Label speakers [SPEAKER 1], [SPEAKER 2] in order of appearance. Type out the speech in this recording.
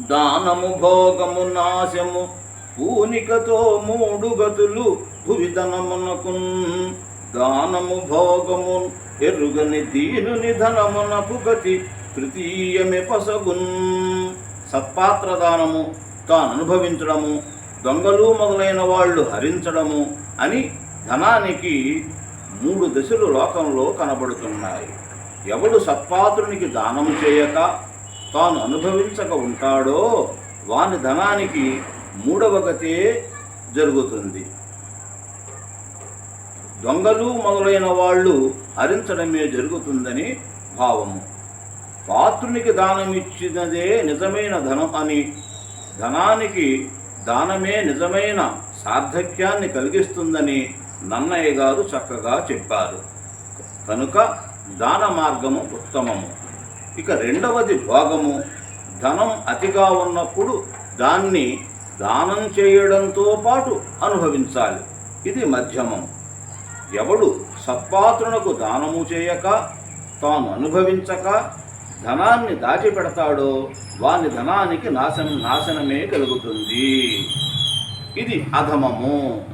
[SPEAKER 1] దానము భోగము నాశము పూనికతో మూడు గతులు భువిధనమునకున్. దానము భోగము ఎరుగని దీనుని ధనమునకు గతి తృతీయమే పసగున్. సత్పాత్ర దానము తాను అనుభవించడము దొంగలు మొదలైన వాళ్ళు హరించడము అని ధనానికి మూడు దశలు లోకంలో కనబడుతున్నాయి. ఎవడు సత్పాత్రునికి దానం చేయక తాను అనుభవించక ఉంటాడో వాని ధనానికి మూడవ గతే జరుగుతుంది. దొంగలు మొదలైన వాళ్ళు హరించడమే జరుగుతుందని భావము. పాత్రునికి దానం ఇచ్చినదే నిజమైన ధనం అని ధనానికి దానమే నిజమైన సార్థక్యాన్ని కలిగిస్తుందని నన్నయ్య గారు చక్కగా చెప్పారు. కనుక దాన మార్గము ఉత్తమము. ఇక రెండవది భోగము. ధనం అతిగా ఉన్నప్పుడు దాన్ని దానం చేయడంతో పాటు అనుభవించాలి. ఇది మధ్యమం. ఎవడు సత్పాత్రునకు దానము చేయక తాను అనుభవించక ధనాన్ని దాచిపెడతాడో వాని ధనానికి నాశనం నాశనమే కలుగుతుంది. ఇది అధమము.